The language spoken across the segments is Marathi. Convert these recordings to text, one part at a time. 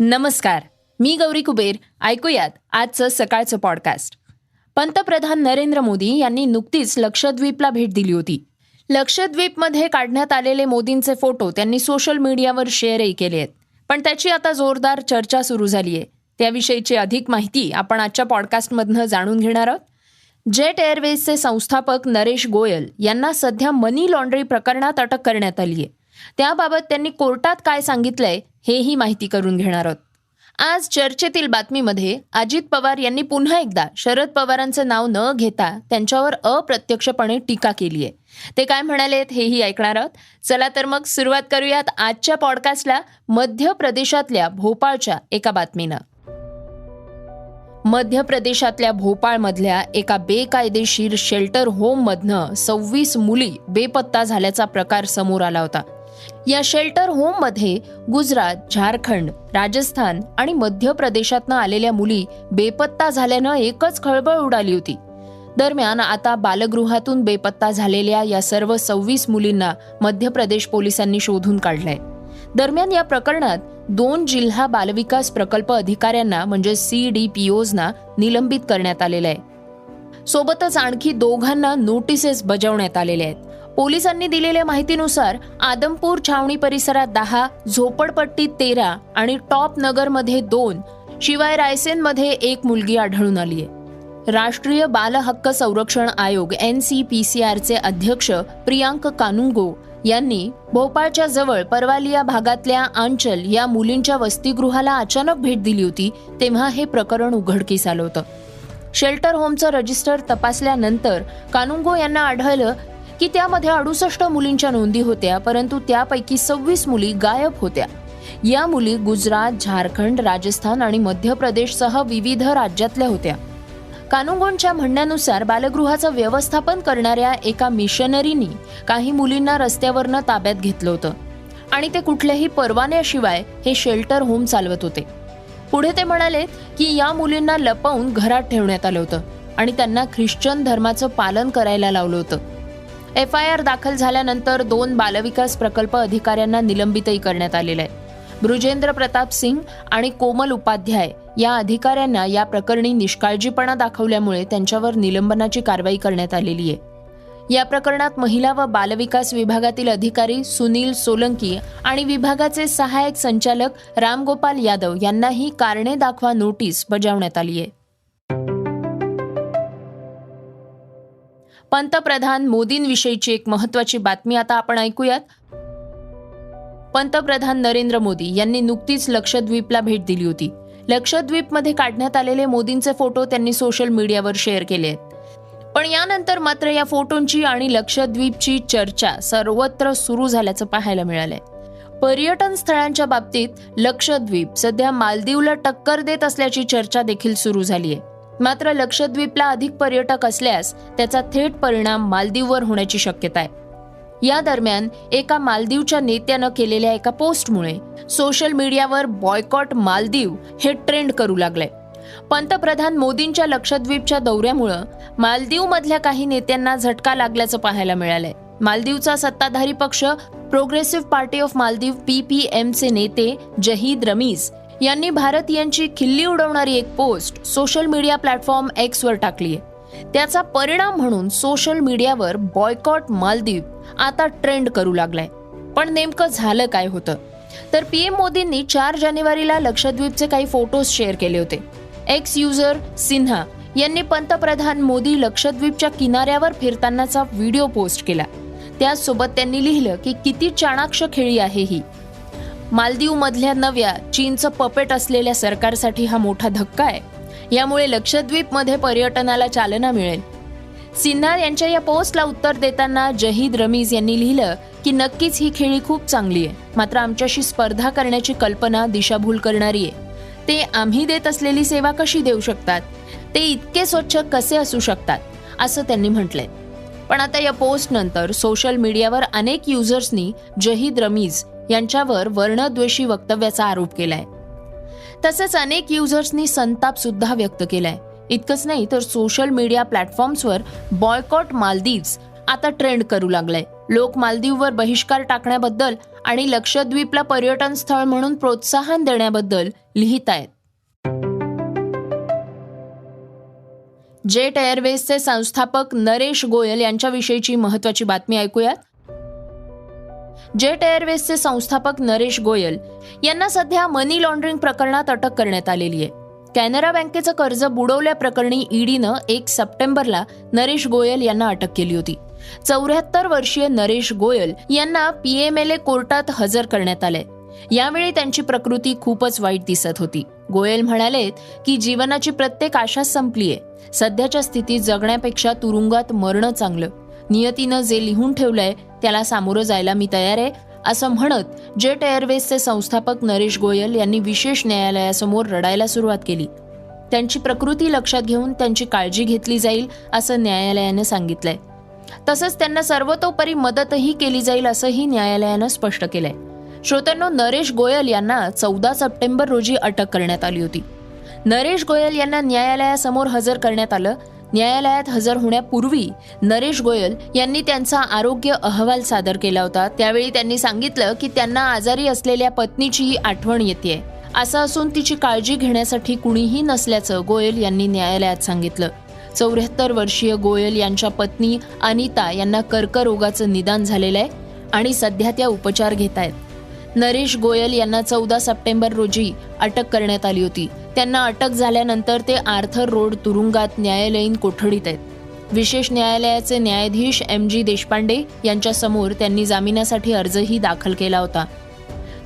नमस्कार मी गौरी कुबेर. ऐकूयात आजचं सकाळचं पॉडकास्ट पंतप्रधान नरेंद्र मोदी यांनी नुकतीच लक्षद्वीपला भेट दिली होती. लक्षद्वीपमध्ये काढण्यात आलेले मोदींचे फोटो त्यांनी सोशल मीडियावर शेअरही केले आहेत. पण त्याची आता जोरदार चर्चा सुरू झाली आहे त्याविषयीची अधिक माहिती आपण आजच्या पॉडकास्टमधनं जाणून घेणार आहोत. जेट एअरवेजचे संस्थापक नरेश गोयल यांना सध्या मनी लॉन्ड्री प्रकरणात अटक करण्यात आली आहे त्याबाबत त्यांनी कोर्टात काय सांगितलंय हेही माहिती करून घेणार आहोत. आज चर्चेतील बातमीमध्ये अजित पवार यांनी पुन्हा एकदा शरद पवारांचं नाव न घेता त्यांच्यावर अप्रत्यक्षपणे टीका केली आहे. ते काय म्हणालेत हेही ऐकणार आहोत. चला तर मग सुरुवात करूयात आजच्या पॉडकास्टला मध्य प्रदेशातल्या भोपाळच्या एका बातमीनं. मध्य प्रदेशातल्या भोपाळमधल्या एका बेकायदेशीर शेल्टर होममधनं सव्वीस मुली बेपत्ता झाल्याचा प्रकार समोर आला होता. या शेल्टर होममध्ये गुजरात झारखंड राजस्थान आणि मध्य प्रदेशातनं आलेल्या मुली बेपत्ता झाल्यानं एकच खळबळ उडाली होती. दरम्यान आता बालगृहातून बेपत्ता झालेल्या या सर्व सव्वीस मुलींना मध्य प्रदेश पोलिसांनी शोधून काढलंय. दरम्यान या प्रकरणात दोन जिल्हा बालविकास प्रकल्प अधिकाऱ्यांना म्हणजे सी डी पी ओजना निलंबित करण्यात आलेलं आहे. सोबतच आणखी दोघांना नोटिसेस बजावण्यात आलेल्या आहेत. पोलिसांनी दिलेल्या माहितीनुसार आदमपूर छावणी परिसरात दहा झोपडपट्टीत तेरा आणि टॉप नगरमध्ये दोन शिवाय रायसेनमध्ये एक मुलगी आढळून आली आहे. राष्ट्रीय बाल हक्क संरक्षण आयोग एन सी पी सी आरचे अध्यक्ष प्रियांक कानुंगो यांनी भोपाळच्या जवळ परवालिया भागातल्या आंचल या मुलींच्या वसतिगृहाला अचानक भेट दिली होती तेव्हा हे प्रकरण उघडकीस आलं होतं. शेल्टर होमचं रजिस्टर तपासल्यानंतर कानुंगो यांना आढळलं की त्यामध्ये अडुसष्ट मुलींच्या नोंदी होत्या परंतु त्यापैकी सव्वीस मुली गायब होत्या. या मुली गुजरात झारखंड राजस्थान आणि मध्य प्रदेशसह विविध राज्यातल्या होत्या. कानुंगोंच्या म्हणण्यानुसार बालगृहाचं व्यवस्थापन करणाऱ्या एका मिशनरीनी काही मुलींना रस्त्यावरनं ताब्यात घेतलं होतं आणि ते कुठल्याही परवान्याशिवाय हे शेल्टर होम चालवत होते. पुढे ते म्हणाले की या मुलींना लपवून घरात ठेवण्यात आलं होतं आणि त्यांना ख्रिश्चन धर्माचं पालन करायला लावलं होतं. एफ आय आर दाखल झाल्यानंतर दोन बालविकास प्रकल्प अधिकाऱ्यांना निलंबितही करण्यात आलेलं आहे. बृजेंद्र प्रताप सिंग आणि कोमल उपाध्याय या अधिकाऱ्यांना या प्रकरणी निष्काळजीपणा दाखवल्यामुळे त्यांच्यावर निलंबनाची कारवाई करण्यात आलेली आहे. या प्रकरणात महिला व बालविकास विभागातील अधिकारी सुनील सोलंकी आणि विभागाचे सहाय्यक संचालक रामगोपाल यादव यांनाही कारणे दाखवा नोटीस बजावण्यात आली आहे. पंतप्रधान मोदींविषयीची एक महत्वाची बातमी आता आपण ऐकूयात. पंतप्रधान नरेंद्र मोदी यांनी नुकतीच लक्षद्वीपला भेट दिली होती. लक्षद्वीपमध्ये काढण्यात आलेले मोदींचे फोटो त्यांनी सोशल मीडियावर शेअर केले आहेत. पण यानंतर मात्र या फोटोंची आणि लक्षद्वीपची चर्चा सर्वत्र सुरू झाल्याचं पाहायला मिळालंय. पर्यटन स्थळांच्या बाबतीत लक्षद्वीप सध्या मालदीवला टक्कर देत असल्याची चर्चा देखील सुरू झाली आहे मात्र लक्षद्वीपला अधिक पर्यटक असल्यास त्याचा थेट परिणाम मालदीववर होण्याची शक्यता आहे. या दरम्यान एका मालदीवच्या नेत्यानं केलेल्या एका पोस्टमुळे सोशल मीडियावर बॉयकॉट मालदीव हे ट्रेंड करू लागलंय. पंतप्रधान मोदींच्या लक्षद्वीपच्या दौऱ्यामुळं मालदीव मधल्या काही नेत्यांना झटका लागल्याचं पाहायला मिळालंय. मालदीवचा सत्ताधारी पक्ष प्रोग्रेसिव्ह पार्टी ऑफ मालदीव पीपीएमचे नेते जहीद रमीज यांनी भारतीयांची खिल्ली उडवणारी एक पोस्ट सोशल मीडिया प्लॅटफॉर्म एक्सवर टाकली आहे. त्याचा परिणाम म्हणून सोशल मीडियावर बॉयकॉट मालदीव आता ट्रेंड करू लागलाय. पण नेमकं झालं काय होतं? तर पीएम मोदींनी चार जानेवारीला लक्षद्वीपचे काही फोटोज शेअर केले होते. एक्स युजर सिन्हा यांनी पंतप्रधान मोदी लक्षद्वीपच्या किनाऱ्यावर फिरतानाचा व्हिडिओ पोस्ट केला. त्यासोबत त्यांनी लिहिलं की किती चाणाक्ष खेळी आहे ही. मालदीव मधल्या नव्या चीनचं पपेट असलेल्या सरकारसाठी हा मोठा धक्का आहे. यामुळे लक्षद्वीपमध्ये पर्यटनाला चालना मिळेल. सिन्हा यांच्या या पोस्टला उत्तर देताना जहीद रमीज यांनी लिहिलं की नक्कीच ही खेळी खूप चांगली आहे. मात्र आमच्याशी स्पर्धा करण्याची कल्पना दिशाभूल करणारी आहे. ते आम्ही देत असलेली सेवा कशी देऊ शकतात? ते इतके स्वच्छ कसे असू शकतात? असं त्यांनी म्हटलंय. पण आता या पोस्ट नंतर सोशल मीडियावर अनेक युजर्सनी जहीद रमीज यांच्यावर वर्णद्वेषी वक्तव्याचा आरोप केलाय. तसेच अनेक युजर्सनी संताप सुद्धा व्यक्त केलाय. इतकंच नाही तर सोशल मीडिया प्लॅटफॉर्म्सवर बॉयकॉट मालदीव्स आता ट्रेंड करू लागलाय. लोक मालदीववर बहिष्कार टाकण्याबद्दल आणि लक्षद्वीपला पर्यटन स्थळ म्हणून प्रोत्साहन देण्याबद्दल लिहित आहेत जेट एअरवेजचे संस्थापक नरेश गोयल यांच्याविषयीची महत्वाची बातमी ऐकूयात. जेट एअरवेजचे संस्थापक नरेश गोयल यांना सध्या मनी लॉन्ड्रिंग प्रकरणात अटक करण्यात आलेली आहे. कॅनरा बँकेचं कर्ज बुडवल्याप्रकरणी ईडीनं एक सप्टेंबरला नरेश गोयल यांना अटक केली होती. चौऱ्याहत्तर वर्षीय नरेश गोयल यांना पीएमएलए कोर्टात हजर करण्यात आले यावेळी त्यांची प्रकृती खूपच वाईट दिसत होती. गोयल म्हणालेत की जीवनाची प्रत्येक आशा संपलीये. सध्याच्या स्थितीत जगण्यापेक्षा तुरुंगात मरणं चांगलं. नियतीनं जे लिहून ठेवलंय त्याला सामोरं जायला मी तयार आहे असं म्हणत जेट एअरवेजचे संस्थापक नरेश गोयल यांनी विशेष न्यायालयासमोर रडायला सुरुवात केली. त्यांची प्रकृती लक्षात घेऊन त्यांची काळजी घेतली जाईल असं न्यायालयानं सांगितलंय. तसंच त्यांना सर्वतोपरी मदतही केली जाईल असंही न्यायालयानं स्पष्ट केलंय. श्रोत्यांनो नरेश गोयल यांना चौदा सप्टेंबर रोजी अटक करण्यात आली होती. नरेश गोयल यांना न्यायालयासमोर हजर करण्यात आलं न्यायालयात हजर होण्यापूर्वी नरेश गोयल यांनी त्यांचा आरोग्य अहवाल सादर केला होता. त्यावेळी त्यांनी सांगितलं की त्यांना आजारी असलेल्या पत्नीचीही आठवण येते असं असून तिची काळजी घेण्यासाठी कुणीही नसल्याचं गोयल यांनी न्यायालयात सांगितलं. चौऱ्याहत्तर वर्षीय गोयल यांच्या पत्नी अनिता यांना कर्करोगाचं निदान झालेलं आहे आणि सध्या त्या उपचार घेत आहेत नरेश गोयल यांना चौदा सप्टेंबर रोजी अटक करण्यात आली होती. त्यांना अटक झाल्यानंतर ते आर्थर रोड तुरुंगात न्यायालयीन कोठडीत आहेत. विशेष न्यायालयाचे न्यायाधीश एम जी देशपांडे यांच्यासमोर त्यांनी जामिनासाठी अर्जही दाखल केला होता.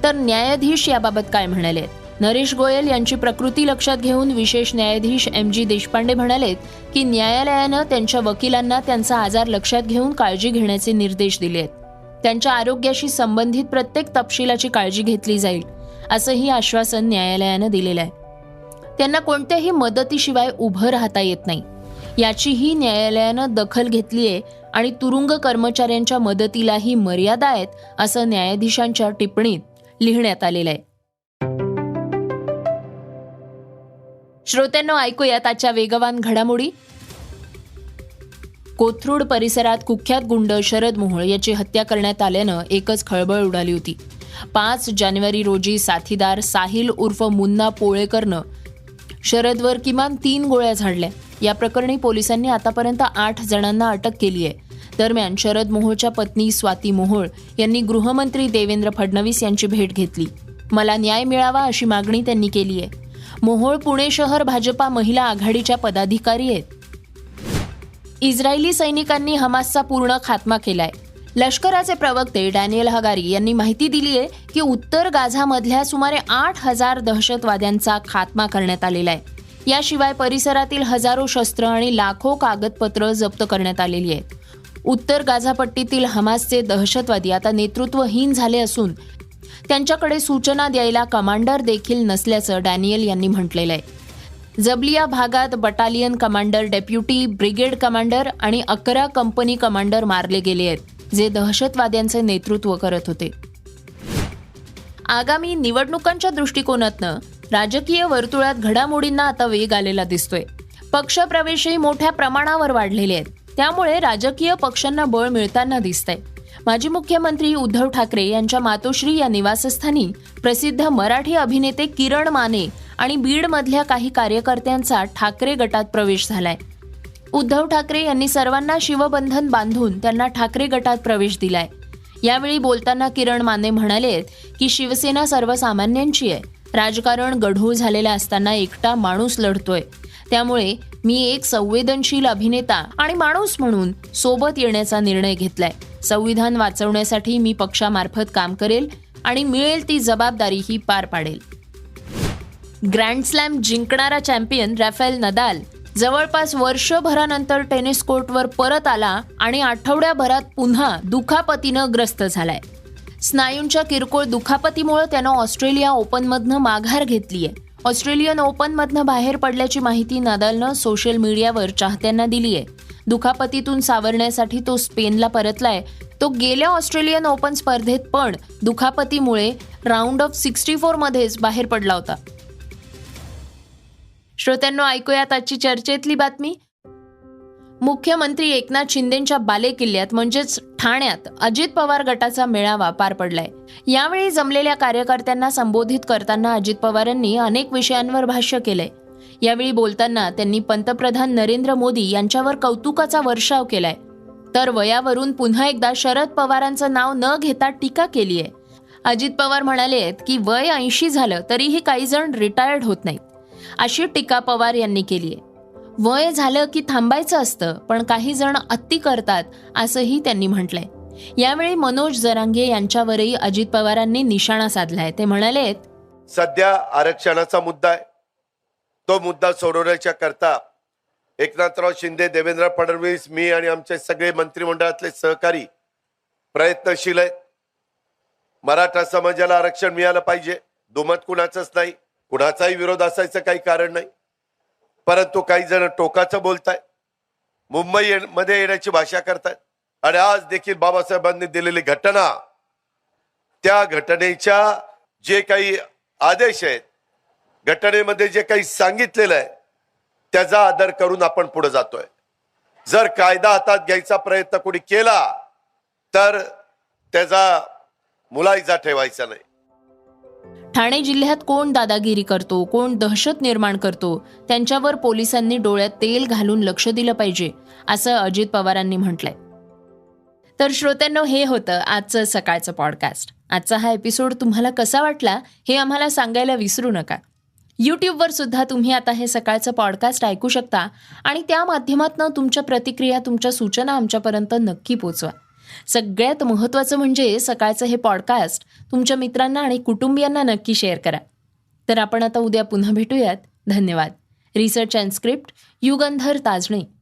तर न्यायाधीश याबाबत काय म्हणाले? नरेश गोयल यांची प्रकृती लक्षात घेऊन विशेष न्यायाधीश एम जी देशपांडे म्हणालेत की न्यायालयानं त्यांच्या वकिलांना त्यांचा आजार लक्षात घेऊन काळजी घेण्याचे निर्देश दिले आहेत त्यांच्या आरोग्याशी संबंधित प्रत्येक तपशिलाची काळजी घेतली जाईल असंही आश्वासन न्यायालयानं दिलेलं आहे. त्यांना कोणत्याही मदतीशिवाय उभं राहता येत नाही. याचीही न्यायालयानं दखल घेतली आहे आणि तुरुंग कर्मचाऱ्यांच्या मदतीलाही मर्यादा आहेत असं न्यायाधीशांच्या टिप्पणीत लिहिण्यात आलेलं आहे. श्रोत्यांना ऐकूयात आजच्या वेगवान घडामोडी. कोथरूड परिसरात कुख्यात गुंड शरद मोहोळ याची हत्या करण्यात आल्यानं एकच खळबळ उडाली होती. पाच जानेवारी रोजी साथीदार साहिल उर्फ मुन्ना पोळेकरनं शरदवर किमान तीन गोळ्या झाडल्या. या प्रकरणी पोलिसांनी आतापर्यंत आठ जणांना अटक केली आहे दरम्यान शरद मोहोळच्या पत्नी स्वाती मोहोळ यांनी गृहमंत्री देवेंद्र फडणवीस यांची भेट घेतली. मला न्याय मिळावा अशी मागणी त्यांनी केली आहे मोहोळ पुणे शहर भाजपा महिला आघाडीच्या पदाधिकारी आहेत. इस्रायली सैनिकांनी हमासचा पूर्ण खात्मा केलाय. लष्कराचे प्रवक्ते डॅनियल हगारी यांनी माहिती दिली आहे की उत्तर गाझामधल्या सुमारे आठ हजार दहशतवाद्यांचा खात्मा करण्यात आलेला आहे. याशिवाय परिसरातील हजारो शस्त्र आणि लाखो कागदपत्र जप्त करण्यात आलेली आहेत. उत्तर गाझापट्टीतील हमासचे दहशतवादी आता नेतृत्वहीन झाले असून त्यांच्याकडे सूचना द्यायला कमांडर देखील नसल्याचं डॅनियल यांनी म्हटलेलं आहे. जबलिया भागात battalion commander deputy brigade commander आणि अकरा कंपनी कमांडर मारले गेले आहेत. जे दहशतवाद्यांचे नेतृत्व करत होते. आगामी निवडणुकांच्या दृष्टिकोनातनं राजकीय वर्तुळात घडामोडींना आता वेग आलेला दिसतोय. पक्षप्रवेशही मोठ्या प्रमाणावर वाढलेले आहेत. त्यामुळे राजकीय पक्षांना बळ मिळताना दिसतंय. माजी मुख्यमंत्री उद्धव ठाकरे यांच्या मातोश्री या निवासस्थानी प्रसिद्ध मराठी अभिनेते किरण माने आणि बीडमधल्या काही कार्यकर्त्यांचा ठाकरे गटात प्रवेश झालाय. उद्धव ठाकरे यांनी सर्वांना शिवबंधन बांधून त्यांना ठाकरे गटात प्रवेश दिलाय. यावेळी बोलताना किरण माने म्हणाले की शिवसेना सर्वसामान्यांची आहे. राजकारण गढूळ झालेलं असताना एकटा माणूस लढतोय. त्यामुळे मी एक संवेदनशील अभिनेता आणि माणूस म्हणून सोबत येण्याचा निर्णय घेतलाय. संविधान वाचवण्यासाठी मी पक्षामार्फत काम करेल आणि मिळेल ती जबाबदारीही पार पाडेल. ग्रँड स्लॅम जिंकणारा चॅम्पियन रॅफेल नदाल जवळपास वर्षभरानंतर टेनिस कोर्टवर परत आला आणि आठवड्याभरात पुन्हा दुखापतीनं ग्रस्त झालाय. स्नायूंच्या किरकोळ दुखापतीमुळे त्यानं ऑस्ट्रेलिया ओपनमधनं माघार घेतलीय. ऑस्ट्रेलियन ओपनमधनं बाहेर पडल्याची माहिती नदालनं सोशल मीडियावर चाहत्यांना दिली आहे दुखापतीतून सावरण्यासाठी तो स्पेनला परतलाय. तो गेल्या ऑस्ट्रेलियन ओपन स्पर्धेत पण दुखापतीमुळे राऊंड ऑफ सिक्स्टी फोरमध्येच बाहेर पडला होता. श्रोत्यांनो ऐकूयात आजची चर्चेतली बातमी. मुख्यमंत्री एकनाथ शिंदेच्या बालेकिल्ल्यात म्हणजेच ठाण्यात अजित पवार गटाचा मेळावा पार पडलाय. यावेळी जमलेल्या कार्यकर्त्यांना संबोधित करताना अजित पवारांनी अनेक विषयांवर भाष्य केलंय. यावेळी बोलताना त्यांनी पंतप्रधान नरेंद्र मोदी यांच्यावर कौतुकाचा वर्षाव केलाय. तर वयावरून पुन्हा एकदा शरद पवारांचं नाव न घेता टीका केली आहे अजित पवार म्हणाले आहेत की वय ऐंशी झालं तरीही काही जण रिटायर्ड होत नाहीत. अशी टीका पवार यांनी केली आहे. वय झालं की थांबायचं असतं पण काही जण अत्ती करतात असंही त्यांनी म्हटलंय. यावेळी मनोज जरांगे यांच्यावरही अजित पवारांनी निशाणा साधलाय. ते म्हणाले सध्या आरक्षणाचा मुद्दा आहे. तो मुद्दा सोडवण्याच्या करता एकनाथराव शिंदे देवेंद्र फडणवीस मी आणि आमचे सगळे मंत्रिमंडळातले सहकारी प्रयत्नशील आहेत. मराठा समाजाला आरक्षण मिळालं पाहिजे. दुमत कुणाचंच नाही. कुणाचाही विरोध असायचं काही कारण नाही. परंतु काही जण टोकाचं बोलताय. मुंबई ये- मध्ये येण्याची भाषा करतायत. आणि आज देखील बाबासाहेबांनी दिलेली घटना त्या घटनेच्या जे काही आदेश आहेत घटनेमध्ये जे काही सांगितलेलं आहे त्याचा आदर करून आपण पुढे जातोय. जर कायदा हातात घ्यायचा प्रयत्न कोणी केला तर त्याचा मुलायजा ठेवायचा नाही. ठाणे जिल्ह्यात कोण दादागिरी करतो कोण दहशत निर्माण करतो त्यांच्यावर पोलिसांनी डोळ्यात तेल घालून लक्ष दिलं पाहिजे असं अजित पवारांनी म्हटलंय. तर श्रोत्यांनो हे होतं आजचं सकाळचं पॉडकास्ट आजचा हा एपिसोड तुम्हाला कसा वाटला हे आम्हाला सांगायला विसरू नका. यूट्यूबवर सुद्धा तुम्ही आता हे सकाळचं पॉडकास्ट ऐकू शकता आणि त्या माध्यमातून तुमच्या प्रतिक्रिया तुमच्या सूचना आमच्यापर्यंत नक्की पोचवा. सगळ्यात महत्त्वाचं म्हणजे सकाळचं हे पॉडकास्ट तुमच्या मित्रांना आणि कुटुंबियांना नक्की शेअर करा. तर आपण आता उद्या पुन्हा भेटूयात. धन्यवाद. Research and script Yugandhar Tajane.